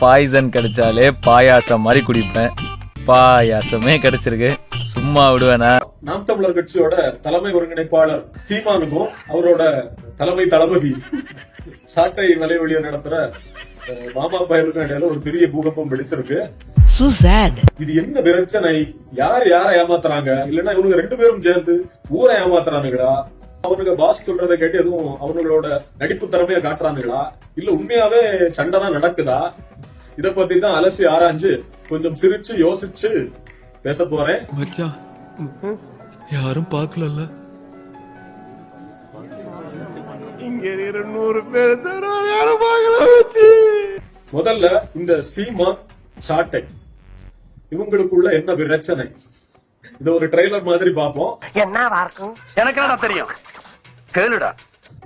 Poison கிடைச்சாலே பாயாசம் மாதிரி குடிப்பேன். பாயாசமே கிடைச்சிருக்கு. சும்மா விடுவேனா? நாம் தமிழர் கட்சியோட தலைமை ஒருங்கிணைப்பாளர் சீமானுக்கும் அவரோட தலைமை தளபதி சாட்டை வலைவழியை நடத்துற மாமா பயலுக்கும் இடையில ஒரு பெரிய பூகம்பம் வெடிச்சிருக்கு. இது என்ன பிரச்சனை? யார் யாரை ஏமாத்துறாங்க? இல்லன்னா இவனுங்க ரெண்டு பேரும் சேர்ந்து ஊரை ஏமாத்துறானுங்களா? அவனுங்க பாஸ் சொல்றதை கேட்டு எதுவும் அவனுங்களோட நடிப்பு திறமைய காட்டுறானுங்களா? இல்ல உண்மையாவே சண்டை தான் நடக்குதா? இத பத்தி தான் அலசி ஆராய்ஞ்சு கொஞ்சம் சிரிச்சு யோசிச்சு பேச போறேன். மச்சான் யாரும் பார்க்கலல்ல? முதல்ல இந்த சீமான் சாட்டை. இவங்களுக்குள்ள என்ன பிரச்சனை இத ஒரு ட்ரெய்லர் மாதிரி பார்ப்போம். எனக்கு தெரியும்? கேளுடா.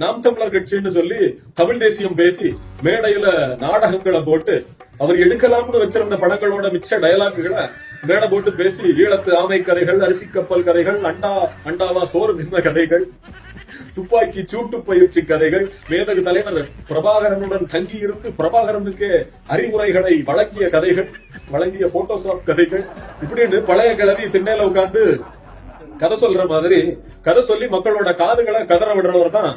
நாம் தமிழர் கட்சின்னு சொல்லி தமிழ் தேசியம் பேசி மேடையில நாடகங்களை போட்டு அவர் எடுக்கலாம்னு வச்சிருந்த படங்களோட மிச்ச டயலாக்குகளை மேல போட்டு பேசி ஈழத்து ஆமை கதைகள் அரிசி கப்பல் கதைகள் அண்டா அண்டாவா சோறு தின்ன கதைகள் துப்பாக்கி சூட்டு பயிற்சி கதைகள் மேதகு தலைவர் பிரபாகரனுடன் தங்கி இருந்து பிரபாகரனுக்கு அறிவுரைகளை வழங்கிய கதைகள் வழங்கிய போட்டோஷாப் கதைகள். இப்படின்னு பழைய கிளவி திண்ணையில உட்கார்ந்து கதை சொல்ற மாதிரி கதை சொல்லி மக்களோட காதுகளை கதற விடுறவர் தான்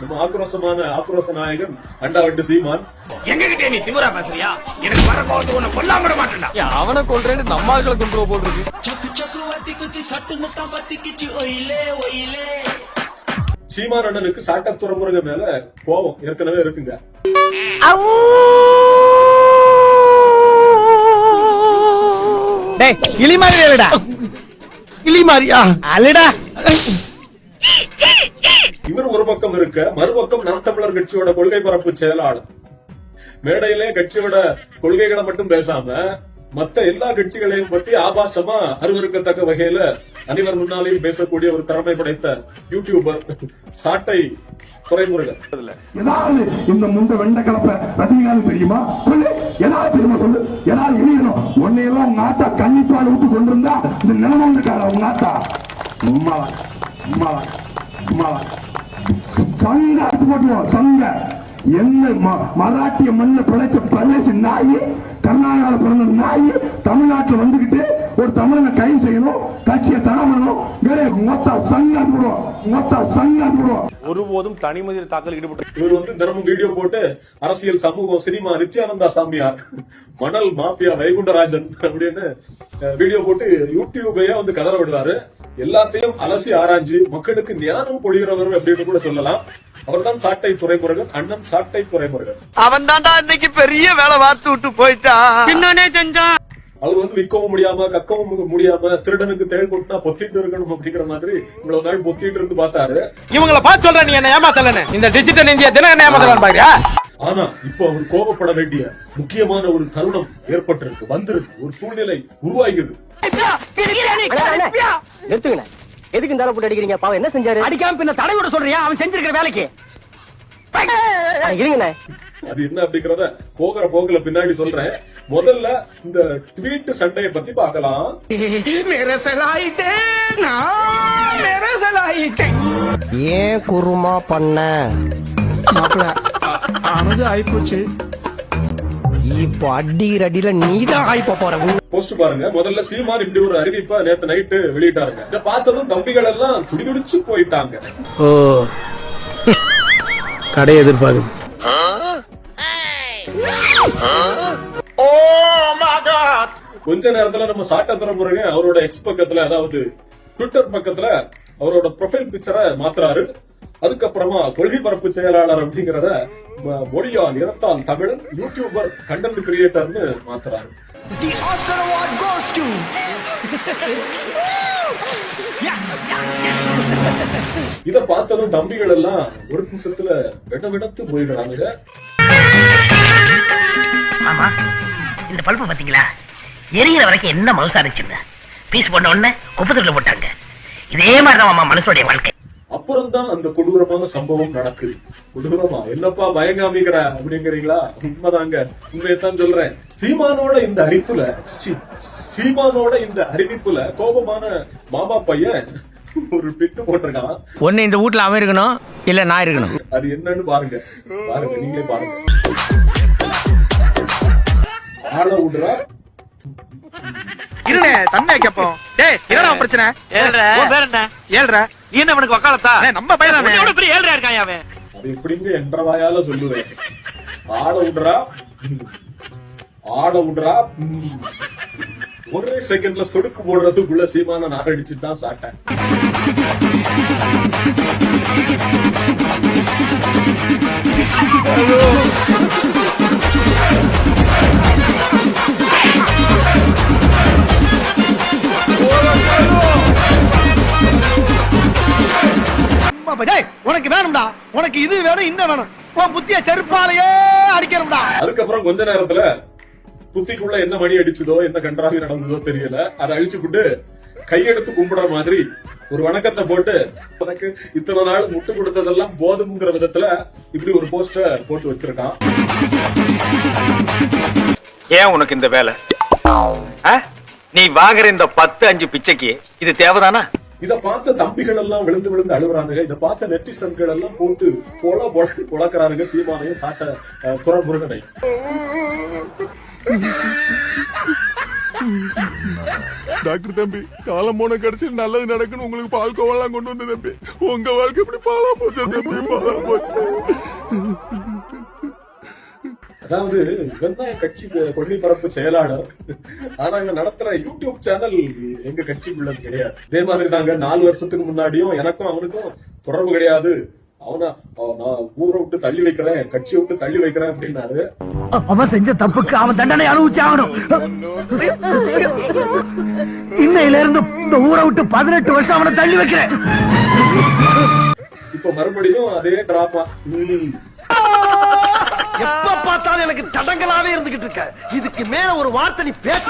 நம்ம ஆக்ரோஷமான ஆக்ரோஷ நாயகன் அண்டாவட்டு சீமான். எங்க கிட்டே நீ திமுறா பேசுறியா? எனக்கு வர கோவத்து உன்னை கொல்லாம விட மாட்டேன்டா. அவனை கொள்றேன்னு நம்ம ஆட்களை கொண்டு போல் இருக்கு சீமான் அண்ணனுக்கு சாட்ட துறமுருக மேல கோபம் ஏற்கனவே இருக்குங்க. டேய் கிளி மாதிரி அழுடா கிளி மாதிரியா? அழுடா. இவர் ஒரு பக்கம் இருக்க மறுபக்கம் நாம் தமிழர் கட்சியோட கொள்கை பரப்பு செயலாளர். மேடையிலே கட்சியோட கொள்கைகளை மட்டும் பேசாம மத்த எல்லா கட்சிகளையும் பற்றி ஆபாசமா அருவருக்கத்தக்க வகையில அனைவர் முன்னாலேயும் பேசக்கூடிய ஒரு திறமை படைத்த யூடியூபர் சாட்டை துறைமுருகன் ஏதாவது இந்த முண்டை வெண்ட கலப்ப ரஜினிகாந்த் தெரியுமா? சொல்லு. ஏதாவது தெரியுமா சொல்லு. ஏதாவது எழுதணும் உன்னையெல்லாம் உங்க ஆத்தா கன்னிப்பால் விட்டு கொண்டிருந்தா இந்த நிலைமை வந்துட்டாரா உங்க ஆத்தா. உம்மாவா உம்மாவா உம்மாவா சங்க அறுத்து போட்டுருவோம் சங்க என்ன ம- மராட்டிய மண்ணில் பிழைச்ச பிரதேச நாய் கர்நாடகாவில் பிறந்த நாய் தமிழ்நாட்டில் வந்துகிட்டு ஒரு தமிழனை கைது செய்யணும் கட்சியை தரமணும் மொத்த சங்க போடுவோம் மொத்த சங்க போடுவோம். ஒருபோதும் தனி மனித தாக்கல் ஈடுபட்டு இவர் வந்து தினமும் வீடியோ போட்டு அரசியல் சமூகம் சினிமா நித்யானந்தா சாமியார் மணல் மாஃபியா வைகுண்டராஜன் அப்படின்னு வீடியோ போட்டு யூடியூபையே வந்து கதற விடுறாரு. எல்லாத்தையும் அலசி ஆராய்ஞ்சு மக்களுக்கு ஞானம் பொழிகிறவர் அப்படின்னு கூட சொல்லலாம். அவர்தான் சாட்டை துறைமுருகன் அண்ணன் சாட்டை துறைமுருகன். அவன் தான்டா இன்னைக்கு பெரிய வேலை பார்த்து விட்டு போயிட்டான் பின்னானே செஞ்சான் அவர் வந்து விற்கவும் முடியாம கக்கவும் முடியாம திருடனுக்கு தேள் கொட்டினா பொத்திட்டு இருக்கணும் அப்படிங்கிற மாதிரி இவ்வளவு நாள் பொத்திட்டு இருந்து பார்த்தாரு. இவங்கள பார்த்து சொல்ற நீ என்ன ஏமாத்தலன்னு. இந்த டிஜிட்டல் இந்தியா தினம் ஏமாத்தலாம் பாக்குறியா? ஆனா இப்போ அவர் கோபப்பட வேண்டிய முக்கியமான ஒரு தருணம் ஏற்பட்டிருக்கு வந்திருக்கு. ஒரு சூழ்நிலை உருவாகிறது நிறுத்துங்கண்ணே. எதுக்கு இந்த போட்டு அடிக்கிறீங்க? பாவம் என்ன செஞ்சாரு? அடிக்காம பின்ன தடை விட சொல்றியா? அவன் செஞ்சிருக்கிற வேலைக்கு. இருங்கண்ணே. அது என்ன அப்படிங்கறத போகிற போக்குல பின்னாடி சொல்றேன். முதல்ல இந்த ட்வீட் சண்டையை பத்தி பார்க்கலாம். ஏன் குருமா பண்ண? ஆனது ஆயிப்போச்சு. இப்போ அடிக்கிற அடியில நீதான் ஆயிப்ப போற. போஸ்ட் பாருங்க. முதல்ல சீமான் இப்படி ஒரு அறிவிப்பை நேத்து நைட்டு வெளியிட்டாருங்க. இதை பார்த்ததும் தம்பிகள் எல்லாம் துடிதுடிச்சு போயிட்டாங்க. ஓ. கடை எதிர்பார்க்குது. கொஞ்ச நேரத்துல நம்ம சாட்டத்துற முருக அவரோட எக்ஸ் பக்கத்துல அதாவது ட்விட்டர் பக்கத்துல அவரோட ப்ரொஃபைல் பிக்சரை மாத்துறாரு. அதுக்கப்புறமா கொள்கை பரப்பு செயலாளர் அப்படிங்கறத ம- மொழியால் இனத்தால் தமிழன் யூடியூபர் கண்டென்ட் கிரியேட்டர்னு மாத்துறாரு. இத பார்த்ததும் தம்பிகள் எல்லாம் ஒரு நிமிஷத்துல விட விடத்து போயிடுறாங்க ஆமா இந்த பல்பு பாத்தீங்களா? எரியிற வரைக்கும் என்ன மனசா இருந்துச்சுங்க பீஸ் போட்ட உடனே குப்பத்துல போட்டாங்க. இதே மாதிரிதான் மாமா மனசுடைய வாழ்க்கை. அப்புறம் தான் அந்த கொடூரமான சம்பவம் நடக்குது. கொடூரமா? என்னப்பா பயங்காமிக்கிற அப்படிங்கிறீங்களா? உண்மைதாங்க. உண்மையத்தான் சொல்றேன். சீமானோட இந்த அறிப்புல சீமானோட இந்த அறிவிப்புல கோபமான மாமா பையன் ஒரு பிட்டு போட்டிருக்கான். ஒன்னு இந்த வீட்ல அவன் இருக்கணும் இல்ல நான் இருக்கணும். அது என்னன்னு பாருங்க. பாருங்க நீங்களே பாருங்க. ஆள விடுறா இருனே தன்மை கேப்போம் டேய் என்னடா உன் பிரச்சனை? ஏழ்ற. உன் பேர் என்ன? ஏழ்ற. நீ என்ன அவனுக்கு வக்காலத்தா? நம்ம பையன் தானே பெரிய ஏழ்ற இருக்கான் அவன்? அது எப்படிங்க என்ற வாயால சொல்லுவேன். ஆட விடுறா. ஆட விடுறா. ஒரே செகண்ட்ல சொடுக்கு போடுறதுக்குள்ள சீமான நான் அடிச்சு தான் சாட்டேன் உனக்கு வேணும்டா. உனக்கு இது வேணும் இந்த வேணும். உன் புத்திய செருப்பாலேயே அடிக்கணும்டா. அதுக்கப்புறம் கொஞ்ச நேரத்துல புத்திக்குள்ள என்ன மணி அடிச்சதோ என்ன கன்றாவி நடந்ததோ தெரியல. அதை அழிச்சு விட்டு கையெடுத்து கும்பிடுற மாதிரி ஒரு வணக்கத்தை போட்டு உனக்கு இத்தனை நாள் முட்டு கொடுத்ததெல்லாம் போதுங்கிற விதத்துல இப்படி ஒரு போஸ்டர் போட்டு வச்சிருக்கான். ஏன் உனக்கு இந்த வேலை? நீ வாங்குற இந்த பத்து அஞ்சு பிச்சைக்கு இது தேவைதானா? இத பார்த்த தம்பிகள் எல்லாம் விழுந்து விழுந்து அழுகுறானுங்க. இத பார்த்த நெட்டிசன்கள் எல்லாம் போட்டு பொல பொல பொழக்கிறானுங்க சீமானையும் சாட்ட அஹ், துரை முருகனை. டாக்டர் தம்பி காலம் போன கடைசி நல்லது நடக்குன்னு உங்களுக்கு பால் கோவெல்லாம் கொண்டு வந்து தம்பி. உங்க வாழ்க்கை இப்படி பாலா போச்சு தம்பி பாலா போச்சு. அதாவது இவன் தான் கட்சி கொள்கை பரப்பு செயலாளர் ஆனா இங்க நடத்துற யூடியூப் சேனல் எங்க கட்சிக்குள்ளது கிடையாது. இதே மாதிரி நாங்க நாலு வருஷத்துக்கு முன்னாடியும் எனக்கும் அவனுக்கும் தொடர்பு கிடையாது. அவனா நான் ஊரை விட்டு தள்ளி வைக்கிறேன் கட்சியை விட்டு தள்ளி வைக்கிறேன் அப்படின்னாரு. அவன் செஞ்ச தப்புக்கு அவன் தண்டனை அனுபவிச்சு ஆகணும். இன்னையில இருந்து இந்த ஊரை விட்டு பதினெட்டு வருஷம் அவனை தள்ளி வைக்கிறேன். இப்ப மறுபடியும் அதே டிராமா எப்ப பார்த்தாலும் எனக்கு தடங்களாவே இருந்துகிட்டு இருக்க. இதுக்கு மேல ஒரு வார்த்தை நீ பேச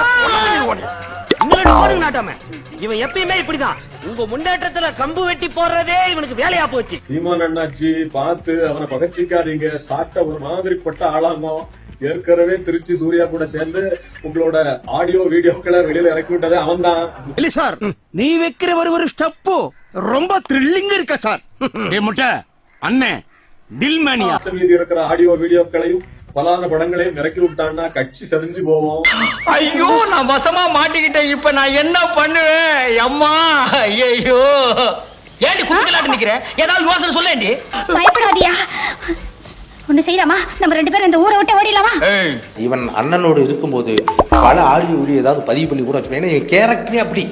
நாட்டாம. இவன் எப்பயுமே இப்படிதான். உங்க முன்னேற்றத்துல கம்பு வெட்டி போடுறதே இவனுக்கு வேலையா போச்சு. சீமான் அண்ணாச்சி பார்த்து அவனை பகச்சிக்காதீங்க. சாட்ட ஒரு மாதிரிப்பட்ட ஆளாங்க ஏற்கனவே திருச்சி சூர்யா கூட சேர்ந்து உங்களோட ஆடியோ வீடியோக்களை வெளியில இறக்கி விட்டதே அவன் தான் இல்ல சார் நீ வைக்கிற ஒரு ஒரு ஸ்டெப்பு ரொம்ப த்ரில்லிங் இருக்க சார்? முட்டை அண்ணே டில்மேனியா. மீதி இருக்கிற ஆடியோ வீடியோக்களையும் பலான படங்களையும் இறக்கி விட்டான்னா கட்சி செறிஞ்சு போவோம். ஐயோ நான் வசமா மாட்டிக்கிட்டேன். இப்ப நான் என்ன பண்ணுவேன்? அம்மா ஐயோ ஏண்டி குடுக்கலாட்டு நிக்கிறேன் ஏதாவது யோசனை சொல்லேண்டி பயப்படாதியா. ஒண்ணு செய்யலாமா? நம்ம ரெண்டு பேரும் இந்த ஊரை விட்டு ஓடிடலாமா? இவன் அண்ணனோடு இருக்கும்போது பல ஆடியோ ஏதாவது பதிவு பண்ணி கூட வச்சுக்கோ ஏன்னா இவன் கேரக்டரே அப்படி.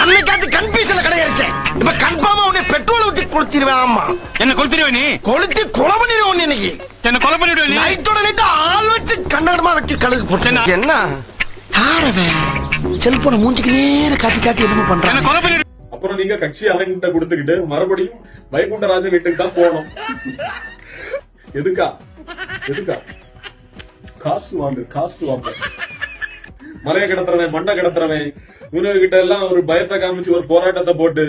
அன்னைக்காச்சு கன்ஃபியூஷன்ல கிடையாச்சு இப்ப கன்ஃபார்மா உன்னை பெட்ரோல் ஊத்தி கொளுத்திடுவேன் ஆமா. என்ன கொளுத்திடுவேன் நீ? கொளுத்தி கொலை பண்ணிடுவோம் இன்னைக்கு. என்ன கொலை பண்ணிடுவேன் நைட்டோட நைட்டு ஆள் வச்சு கண்ணடமா வெட்டி கழுகு போட்டு என்ன? யாரவன் செல்போனை மூஞ்சிக்கு நேர காட்டி காட்டி என்ன பண்றான் கொலை பண்ணி அப்புறம் நீங்க கட்சி அவன்கிட்ட கொடுத்துக்கிட்டு மறுபடியும் வைகுண்டராஜன் வீட்டுக்கு தான் போகணும். எதுக்கா? எதுக்கா? காசு வாங்கு காசு வாங்கு. மலையை கிடத்துறவன் மண்ணை கிடத்துறவன். இவனுங்க கிட்ட எல்லாம் ஒரு பயத்தை காமிச்சு ஒரு போராட்டத்தை போட்டு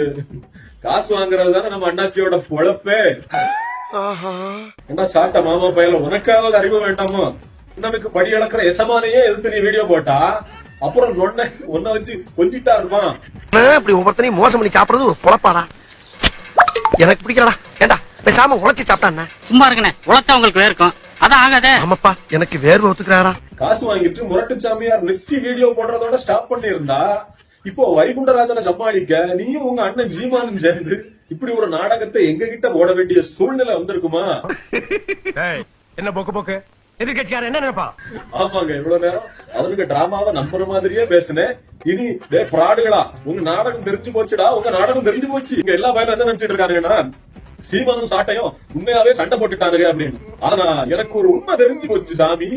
காசு வாங்குறது தானே நம்ம அண்ணாச்சியோட பொழப்பே. என்ன சாட்ட மாமா பயல உனக்காவது அறிவு வேண்டாமா? உனக்கு படி அளக்கிற எசமானையே எதிர்த்து நீ வீடியோ போட்டா அப்புறம் ஒன்ன ஒன்ன வச்சு கொஞ்சிட்டா இருப்பான். இப்படி ஒவ்வொருத்தனையும் மோசம் பண்ணி சாப்பிடுறது ஒரு பொழப்பாடா. எனக்கு பிடிக்கலடா ஏண்டா பேசாம உழைச்சி சாப்பிட்டாண்ணா சும்மா இருக்கனே உழைச்சா உங்களுக்கு வேர்க்கும் அதான் ஆகாதே. ஆமாப்பா எனக்கு வேர்வை ஒத்துக்கிறாரா? காசு வாங்கிட்டு முரட்டு சாமியார் நித்தி வீடியோ போடுறதோட ஸ்டாப் பண்ணியிருந்தா இப்போ வைகுண்டராஜனை சமாளிக்க நீயும் உங்க அண்ணன் ஜீமானும் சேர்ந்து இப்படி ஒரு நாடகத்தை எங்க கிட்ட போட வேண்டிய சூழ்நிலை வந்திருக்குமா? என்ன போக்கு போக்கு? எதிர்கட்சிக்காரன் என்ன நினைப்பான் ஆமாங்க இவ்வளவு நேரம் அவனுக்கு டிராமாவை நம்புற மாதிரியே பேசினேன். இனி டே பிராடுகளா உங்க நாடகம் தெரிஞ்சு போச்சுடா உங்க நாடகம் தெரிஞ்சு போச்சு. இங்க எல்லா பயிலும் என்ன நினைச்சிட்டு இருக்காருன்னா சீமானும் சாட்டையும் உண்மையாவே சண்டை போட்டுட்டானுங்க அப்படின்னு. ஆனா எனக்கு ஒரு உண்மை தெரிஞ்சு போச்சு சாமி.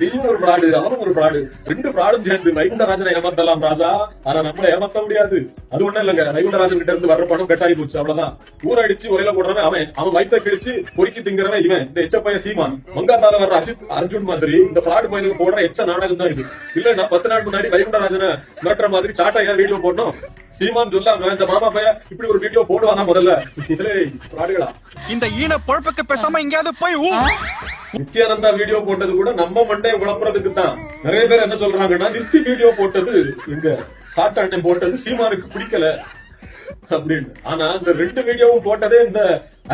நீயும் ஒரு பிராடு அவனும் ஒரு பிராடு ரெண்டு பிராடும் சேர்ந்து வைகுண்டராஜனை ஏமாத்தலாம் ராஜா. ஆனா நம்மள ஏமாத்த முடியாது. அது ஒண்ணும் இல்லைங்க. வைகுண்டராஜன் கிட்ட இருந்து வர்ற பணம் கட்டாயி போச்சு அவ்வளவுதான். ஊரடிச்சு ஒரையில போடுறவன் அவன். அவன் வயித்த கிழிச்சு பொறுக்கி திங்கிறவன் இவன். இந்த எச்சப்பைய சீமான். மங்காத்தால வர்ற அஜித் அர்ஜுன் மாதிரி இந்த பிராடு பையனுக்கு போடுற எச்ச நாடகம் தான் இது. இல்ல பத்து நாள் முன்னாடி வைகுண்டராஜனை மிரட்டுற மாதிரி சாட்டா ஏன் வீடியோ போடணும். சீமான் சொல்ல இந்த மாமா பையன் இப்படி ஒரு வீடியோ போடுவானா முதல்ல? பிராடுகளா இந்த ஈன பொழப்புக்கு பேசாம எங்கேயாவது போய் நித்யானந்தா வீடியோ போட்டது கூட நம்ம மண்டைய குழப்பறதுக்கு தான் நிறைய பேர் என்ன சொல்றாங்கன்னா நித்தி வீடியோ போட்டது எங்க? அண்ணன் போட்டது சீமானுக்கு பிடிக்கல. அப்படின்னு. ஆனா இந்த ரெண்டு வீடியோவும் போட்டதே இந்த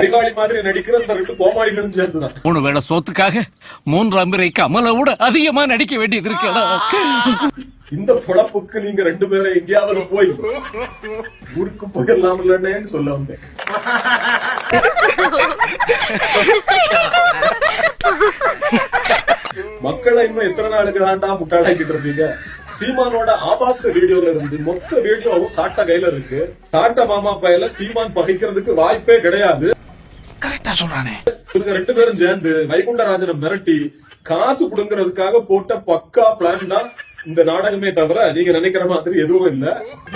அறிவாளி மாதிரி நடிக்கிற இந்த ரெண்டு கோமாளிகளும் சேர்ந்துதான். மூணு வேளை சோத்துக்காக மூன்றாம் பிறை கமலை விட அதிகமா நடிக்க வேண்டியது இருக்கடா இந்த பொழப்புக்கு நீங்க ரெண்டு பேரும் எங்கேயாவது போய் ஊருக்கு போயிடலாம் இல்லன்னு சொல்ல வந்தேன். மக்களை இன்னும் எத்தனை நாளுக்கு தாண்டா முட்டாளாக்கிட்டு இருப்பீங்க சீமானோட ஆபாச வீடியோல இருந்து மொத்த வீடியோவும் சாட்டா கையில இருக்கு. சாட்டா மாமா பையில சீமான் பகைக்கிறதுக்கு வாய்ப்பே கிடையாது. கரெக்டா சொல்றானே. இவங்க ரெண்டு பேரும் சேர்ந்து வைகுண்டராஜனை மிரட்டி காசு புடுங்கிறதுக்காக போட்ட பக்கா பிளான் தான் இந்த நாடகமே தவிர நீங்க நினைக்கிற மாதிரி எதுவும் இல்ல.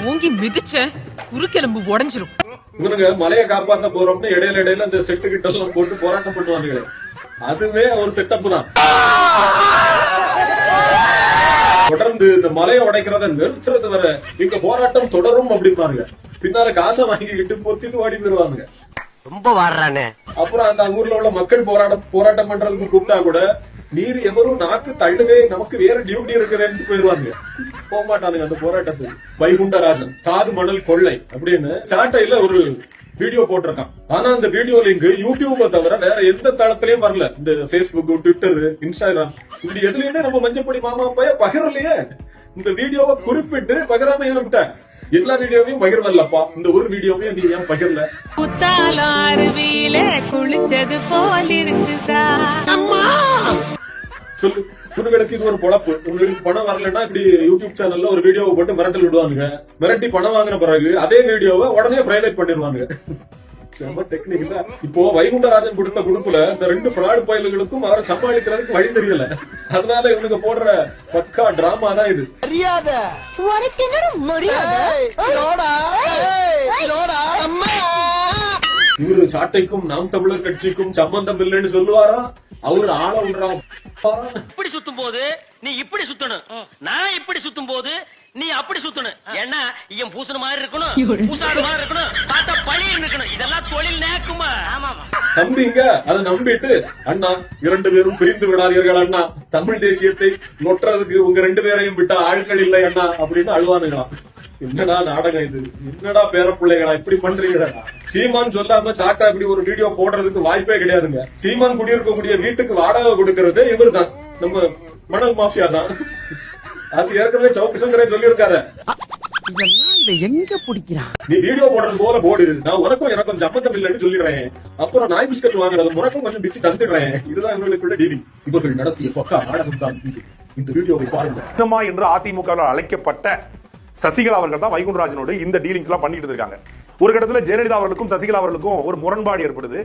மூங்கி மிதிச்ச குறுக்கெலும்பு உடைஞ்சிரும். இவனுங்க மலையை காப்பாத்த போறோம்னு இடையில இடையில இந்த செட்டு கிட்ட எல்லாம் போட்டு போராட்டம் பண்ணுவானுங்களே. அதுவே ஒரு செட்டப் தான். தொடர்ந்து இந்த மலையை உடைக்கிறத நிறுத்துறது வர இங்க போராட்டம் தொடரும் அப்படிம்பாருங்க பின்னால காசை வாங்கிக்கிட்டு பொத்திட்டு ஓடி போயிருவானுங்க. ரொம்ப வாடுறானே. அப்புறம் அந்த ஊர்ல உள்ள மக்கள் போராட்டம் போராட்டம் பண்றதுக்கு கூப்பிட்டா கூட நீர் எவரும் நாக்கு தள்ளவே நமக்கு வேற டியூட்டி இருக்கிறேன்னு போயிருவாங்க போக மாட்டானுங்க அந்த போராட்டத்துக்கு. வைகுண்டராஜன் காது மணல் கொள்ளை அப்படின்னு சாட்டையில ஒரு வீடியோ போட்டிருக்கான். ஆனா அந்த வீடியோ லிங்க் யூடியூப தவிர வேற எந்த தளத்திலயும் வரல. இந்த பேஸ்புக் ட்விட்டர் இன்ஸ்டாகிராம் இப்படி எதுலயுமே நம்ம மஞ்சப்படி மாமா பைய பகிரலையே. இந்த வீடியோவை குறிப்பிட்டு பகிராம ஏன் எல்லா வீடியோவையும் பகிர்வல்லப்பா. இந்த ஒரு வீடியோவையும் நீ ஏன் பகிரல? குத்தாலம் அருவியில குளிச்சது போல் இருக்குதா சொல்லு. உனங்களுக்கு இது ஒரு பொழப்பு. உங்களுக்கு பணம் வரலன்னா இப்படி யூடியூப் சேனல்ல ஒரு வீடியோவை போட்டு மிரட்டல் விடுவானுங்க. மிரட்டி பணம் வாங்கின பிறகு அதே வீடியோவை உடனே பிரைவேட் பண்ணிடுவாங்க. இப்போ வைகுண்டராஜன் கொடுத்த குடுப்புல இந்த ரெண்டு ஃப்ராட் பயல்களுக்கும் அவரை சமாளிக்கிறதுக்கு வழி தெரியல. அதனால இவனுக்கு போடுற பக்கா டிராமா தான் இது. மரியாதை. உனக்கு என்னோட மரியாதை? இவரு சாட்டைக்கும் நாம் தமிழர் கட்சிக்கும் சம்பந்தம் இல்லைன்னு சொல்லுவாரா? அவரு ஆள விடுறான் இப்படி சுத்தும் போது நீ இப்படி சுத்தணும். நான் இப்படி சுத்தும் போது நீ அப்படி சுத்தணும். ஏன்னா இவன் பூசண மாதிரி இருக்கணும் பூசாடு மாதிரி இருக்கணும் பார்த்தா பழி இருக்கணும். இதெல்லாம் தொழில் நேக்குமா? ஆமா. நம்பிங்க. அதை நம்பிட்டு அண்ணா இரண்டு பேரும் பிரிந்து விடாதீர்கள் அண்ணா. தமிழ் தேசியத்தை நொட்டுறதுக்கு உங்க ரெண்டு பேரையும் விட்ட ஆட்கள் இல்லை அண்ணா அப்படின்னு அழுவானுங்களாம். என்னடா நாடகம் இது? என்னடா பேர பிள்ளைகளா இப்படி பண்றீங்கடா? சீமான் சொல்லாம சாட்டா இப்படி ஒரு வீடியோ போடுறதுக்கு வாய்ப்பே கிடையாதுங்க. சீமான் குடியிருக்கக்கூடிய வீட்டுக்கு வாடகை கொடுக்கறது இவர்தான். நம்ம மணல் மாஃபியா தான். அது ஏற்கனவே சவுக்கு சங்கரே சொல்லியிருக்காரு இதை எங்க பிடிக்கிறான்? நீ வீடியோ போடுறது போல போடு. நான் உனக்கும் எனக்கும் சம்மந்தம் இல்லைன்னு சொல்லிடுறேன். அப்புறம் நாய் பிஸ்கட் வாங்குறது உனக்கும் கொஞ்சம் பிச்சு தந்துடுறேன். இதுதான் இவர்கள் நடத்திய பக்கா நாடகம் தான் இது. இந்த வீடியோவை பாருங்க என்று அதிமுக அழைக்கப்பட்ட சசிகலா அவர்கள் தான் வைகுண்டராஜனோடு இந்த டீலிங்ஸ் எல்லாம் பண்ணிட்டு இருக்காங்க ஒரு கட்டத்தில் ஜெயலலிதா அவர்களுக்கும் சசிகலா அவர்களுக்கும் ஒரு முரண்பாடு ஏற்படுது.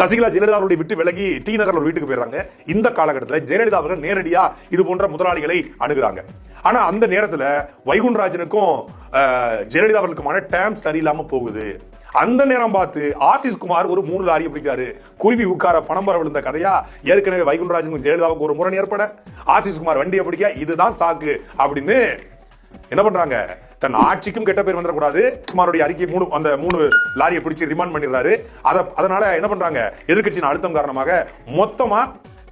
சசிகலா ஜெயலலிதா அவருடைய விட்டு விலகி டி நகர் ஒரு வீட்டுக்கு போயிடுறாங்க. இந்த காலகட்டத்தில் ஜெயலலிதா அவர்கள் நேரடியா இது போன்ற முதலாளிகளை அணுகுறாங்க. ஆனா அந்த நேரத்துல வைகுண்டராஜனுக்கும் ஜெயலலிதா அவர்களுக்குமான டேம் சரியில்லாம போகுது. அந்த நேரம் பார்த்து ஆசிஸ் குமார் ஒரு மூணு லாரியை பிடிக்காரு குருவி உட்கார பணம் வர விழுந்த கதையா ஏற்கனவே வைகுண்டராஜனுக்கும் ஜெயலலிதாவுக்கு ஒரு முரண் ஏற்பட. ஆசிஸ் குமார் வண்டியை பிடிக்க இதுதான் சாக்கு அப்படின்னு என்ன பண்றாங்க? தன் ஆட்சிக்கும் கெட்ட பேர் வந்துடக்கூடாது. குமாரோடைய அறிக்கை மூணு அந்த மூணு லாரியை பிடிச்சி ரிமாண்ட் பண்ணிடுறாரு. அதை அதனால என்ன பண்றாங்க? எதிர்க்கட்சியின் அழுத்தம் காரணமாக மொத்தமா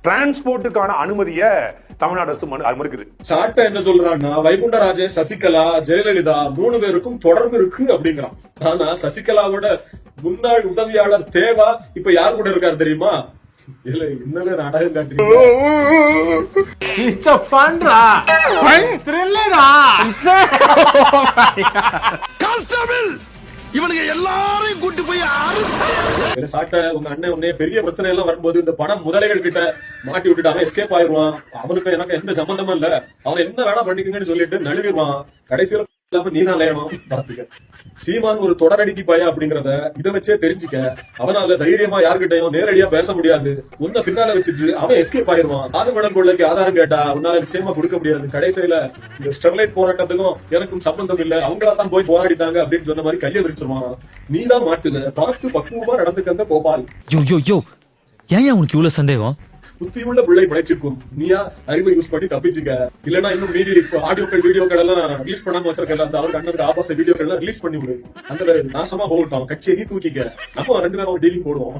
டிரான்ஸ்போர்ட்டுக்கான அனுமதியை தமிழ்நாடு அரசு மனு அது மறுக்குது. சாட்ட என்ன சொல்றான்னா வைகுண்டராஜன் சசிகலா ஜெயலலிதா மூணு பேருக்கும் தொடர்பு இருக்கு அப்படிங்கிறான். ஆனா சசிகலாவோட முன்னாள் உதவியாளர் தேவா இப்ப யார் கூட இருக்காரு தெரியுமா? இல்ல இன்னலே நாடகம் காட்டுறீங்க. கான்ஸ்டபிள் இவனுங்க எல்லாரையும் கூட்டி போய் அறுத்து சாட்டை உங்க அண்ணன் உடனே பெரிய பிரச்சனை எல்லாம் வரும்போது இந்த பணம் முதலைகள் கிட்ட மாட்டி விட்டுட்டு அவன் எஸ்கேப் ஆயிடுவான் அவனுக்கு எனக்கு எந்த சம்பந்தமும் இல்ல. அவன் என்ன வேணா பண்ணிக்கங்கன்னு சொல்லிட்டு நழுவிடுவான். கடைசியில சீமான் ஒரு தொடரடிக்கு பய அப்படிங்கறத இதை வச்சே தெரிஞ்சுக்க. அவனால தைரியமா யாருகிட்டயும் நேரடியா பேச முடியாது. உன்னை பின்னால வச்சுட்டு அவன் எஸ்கேப் ஆயிருவான் ஆதுமடம் கொள்ளைக்கு ஆதாரம் கேட்டா உன்னால நிச்சயமா கொடுக்க முடியாது கடைசியில இந்த ஸ்டெர்லைட் போராட்டத்துக்கும் எனக்கும் சம்பந்தம் இல்ல. அவங்களா தான் போய் போராடிட்டாங்க அப்படின்னு சொன்ன மாதிரி கையை விரிச்சிருவான். நீதான் மாட்டுல. பார்த்து பக்குவமா நடந்துக்கந்த கோபால். ஐயோ ஐயோ ஏன் உனக்கு இவ்வளவு சந்தேகம்? புத்தியுள்ள பிள்ளை படைச்சிருக்கும். நீயா அறிவை யூஸ் பண்ணி தப்பிச்சுக்க. இல்லனா இன்னும் மீதி இப்போ ஆடியோக்கள் வீடியோக்கள் எல்லாம் ரிலீஸ் பண்ணாம வச்சிருக்கல அந்த அவருக்கு அண்ணன் ஆபாச வீடியோக்கள் எல்லாம் ரிலீஸ் பண்ணி விடு. அந்த நாசமா போகட்டும் கட்சியை நீ தூக்கிக்க. நம்ம ரெண்டு பேரும் டீலிங் போடுவோம்.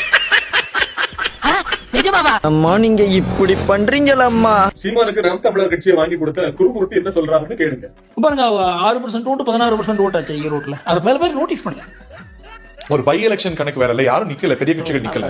அம்மா நீங்க இப்படி பண்றீங்களம்மா. சீமானுக்கு நாம் தமிழர் கட்சியை வாங்கி கொடுத்த குருமூர்த்தி என்ன சொல்றாருன்னு கேளுங்க. பாருங்க ஆறு பர்சன்ட் ஓட்டு பதினாறு பர்சன்ட் ஓட்டாச்சு ஈரோட்ல அது மேல பேர் நோட்டீஸ் பண்ணல. ஒரு பை எலெக்ஷன் கணக்கு வேற இல்ல. யாரும் நிக்கல. பெரிய கட்சிகள் நிக்கல.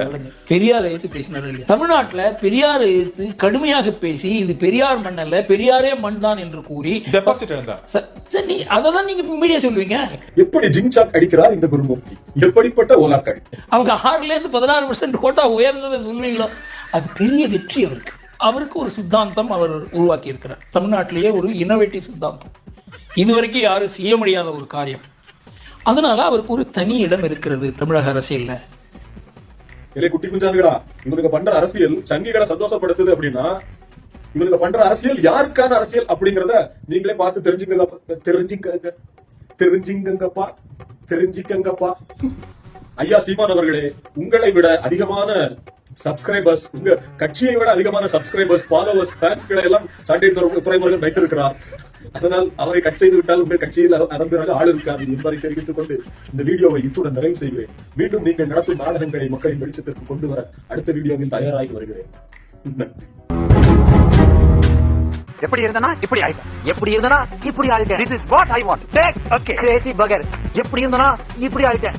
பெரியார் எடுத்து பேசினார் தமிழ்நாட்டுல பெரியாரை எடுத்து கடுமையாக பேசி இது பெரியார் மண் அல்ல பெரியாரே மண் தான் என்று கூறி டெபாசிட் இருந்தா ச- சரி அதை தான் நீங்க மீடியா சொல்லுவீங்க? எப்படி ஜிங்சாக் அடிக்கிறார் இந்த குருமூர்த்தி? எப்படிப்பட்ட ஓலாக்கள் அவங்க ஆறுல இருந்து பதினாறு பர்சன்ட் கோட்டா உயர்ந்ததை சொல்லுவீங்களோ அது பெரிய வெற்றி அவருக்கு. அவருக்கு ஒரு சித்தாந்தம் அவர் உருவாக்கி இருக்கிறார் தமிழ்நாட்டிலேயே ஒரு இன்னோவேட்டிவ் சித்தாந்தம். இதுவரைக்கும் யாரும் செய்ய முடியாத ஒரு காரியம். அதனால அவருக்கு ஒரு தனி இடம் இருக்கிறது தமிழக அரசியல்ல. இல்லை குட்டி குஞ்சானுகளா இவனுக்கு பண்ற அரசியல் சங்கிகளை சந்தோஷப்படுத்துது அப்படின்னா இவனுக்கு பண்ற அரசியல் யாருக்கான அரசியல் அப்படிங்கறத நீங்களே பார்த்து தெரிஞ்சுக்க தெரிஞ்சுக்க தெரிஞ்சுங்கப்பா தெரிஞ்சுக்கங்கப்பா. ஐயா சீமான் அவர்களே உங்களை விட அதிகமான சப்ஸ்கிரைபர்ஸ் உங்க கட்சியை விட அதிகமான சப்ஸ்கிரைபர்ஸ் ஃபாலோவர்ஸ் ஃபேன்ஸ்களை எல்லாம் சண்டை துறை- துறைமுருகன் வைத்திருக்கிறார். அதனால் அவரை கட் செய்து விட்டால் உங்கள் கட்சியில் அறம்பிறகு ஆள் இருக்காது என்பதை தெரிவித்துக் கொண்டு இந்த வீடியோவை இத்துடன் நிறைவு செய்கிறேன். மீண்டும் நீங்கள் நடத்தும் நாடகங்களை மக்களின் வெளிச்சத்திற்கு கொண்டு வர அடுத்த வீடியோவில் தயாராகி வருகிறேன். எப்படி இருந்தனா? இப்படி ஆயிட்டேன் எப்படி இருந்தனா? இப்படி ஆயிட்டேன் this is what I want take okay crazy பகர் எப்படி இருந்தனா? இப்படி ஆயிட்டேன்